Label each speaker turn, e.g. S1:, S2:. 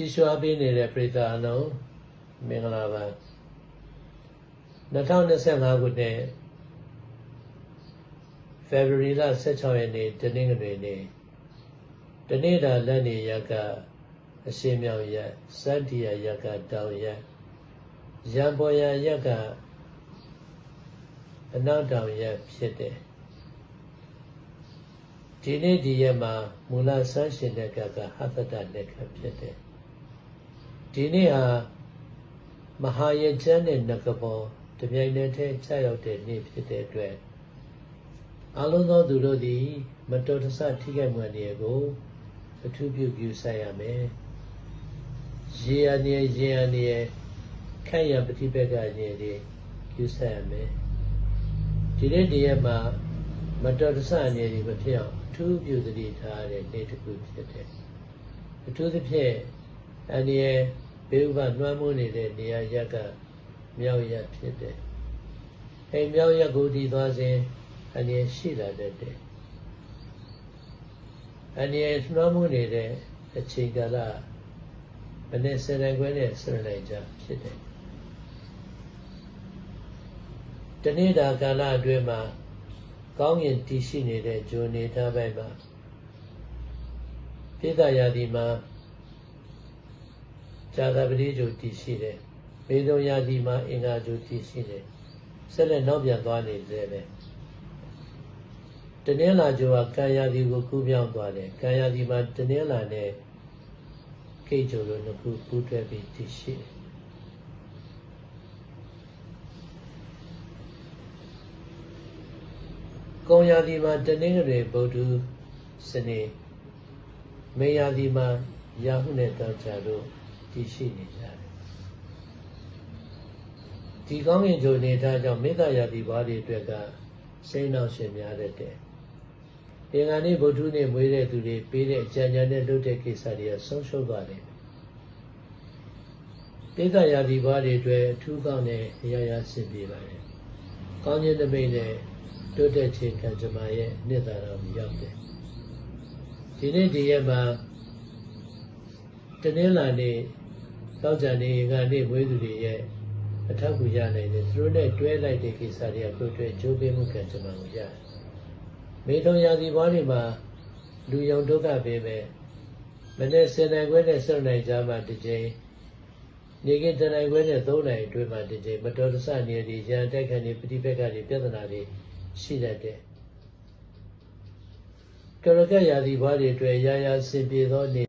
S1: ကြည်ရွှာပေးနေတဲ့ပြည်သားအလုံးမင်္ဂလာပါ2025ခုနှစ် February လ16ရက်နေ့တနင်္ဂနွေနေ့တနေ့တာလက်နေရက်ကအရှင်းမြောင်ရက်စတ္တိယရက်ကတောင်ရက်ရံပေါ်ရရက်ကအနောက်တောင်ရက်ဖြစ်တယ်ဒီနေ့ဒီရက်မှာမူလဆန်းရှင်တဲ့ကကဟသတ္တလက္ခဖြစ်တယ် ဒီနေ့ဟာမဟာယကျမ်းနဲ့နဂဘောတပြိုင်တည်းထဲချက်ရောက်တဲ့နေ့ဖြစ်တဲ့အတွက်အလုံးသောသူတို့သည် မတော်တဆထိခိုက်မှုအနေကိုအထူးပြုပြုဆိုင်ရမယ်ရေအနေရေအနေခန့်ရပฏิပက္ခအနေတွေပြုဆိုင်ရမယ်ဒီနေ့ဒီရက်မှာမတော်တဆအနေတွေမဖြစ်အောင်အထူးပြုသတိထားရတဲ့နေ့တစ်ခုဖြစ်တယ်အထူးသဖြင့် အနေဘေးဥပလွှမ်းမိုးနေတဲ့နေရာရက်ကမြောက်ရက်ဖြစ်တယ်အဲမြောက်ရက်ကိုဒီသွားစဉ်အနေရှိလာတတ်တယ်အနေလွှမ်းမိုးနေတဲ့အချိန်ကာလမနေ့စနေခွဲနဲ့စနေကြဖြစ်တယ်တနေ့တာကာလအတွင်းမှာကောင်းကင်တည်ရှိနေတဲ့ဂျိုနေတာဘက်မှာပိဿယာတိမှာ ဇာတာပတိဂျိုတည်ရှိတယ်ဘေဒုံယာတိမှာအင်္ဂါဂျိုတည်ရှိတယ်ဆက်လက်နောက်ပြန်သွားနေသေးတယ်တနင်္လာဂျိုကကာယာတိကိုကူးပြောင်းသွားတယ်ကာယာတိမှာတနင်္လာနဲ့ကိတ်ဂျိုလိုနှစ်ခုပူးတွဲပြီးတည်ရှိတယ်ကုံယာတိမှာတနင်္ဂနွေဗုဒ္ဓစနေမေယာတိမှာရာဟုနဲ့တောက်ကြတို့ တည်ရှိနေကြတယ်ဒီကောင်းကင်ဂျိုနေတာကြောင့်မေတ္တာယာတိဘာတွေအတွက်ကစိတ်နှောက်ရှင်များတဲ့တဲ့။ဒီကနေ့ဗုဒ္ဓနေ့မွေးတဲ့သူတွေပေးတဲ့အကြံဉာဏ်နဲ့လုပ်တဲ့ကိစ္စတွေကဆုံးရှုံးသွားတယ်။မေတ္တာယာတိဘာတွေအတွက်အထူးကောင်းတဲ့အရာရာဆင်ပြေပါတယ်။ကောင်းခြင်းသမိတ်နဲ့တိုးတက်ခြင်းကံကြမ္မာရဲ့အနှစ်သာရကိုရောက်တယ်။ဒီနေ့ဒီရက်မှာတနင်္လာနေ့ တောက်ကြနေကနေဝေးသူတွေရဲ့အထောက်အကူရနိုင်တယ်သူတို့နဲ့တွဲလိုက်တဲ့ကိစ္စတွေကကိုယ်တွေ့ကြိုးပေးမှုကံကြမ္မာကိုရတယ်မေထုံရာသီဘွားတွေမှာလူယုံဒုက္ခပေးမယ်မနေ့စင်နိုင်ခွဲနဲ့စုံနိုင်ကြမှာတစ်ကြိမ်နေကတနိုင်ခွဲနဲ့သုံးနိုင်အတွင်းမှာတစ်ကြိမ်မတော်တဆနေရည်ရန်တိုက်ခဏတွေပဋိပက္ခတွေပြဿနာတွေရှိတတ်တယ်ကရကရာသီဘွားတွေအတွက်ရာရာစင်ပြေသောနေ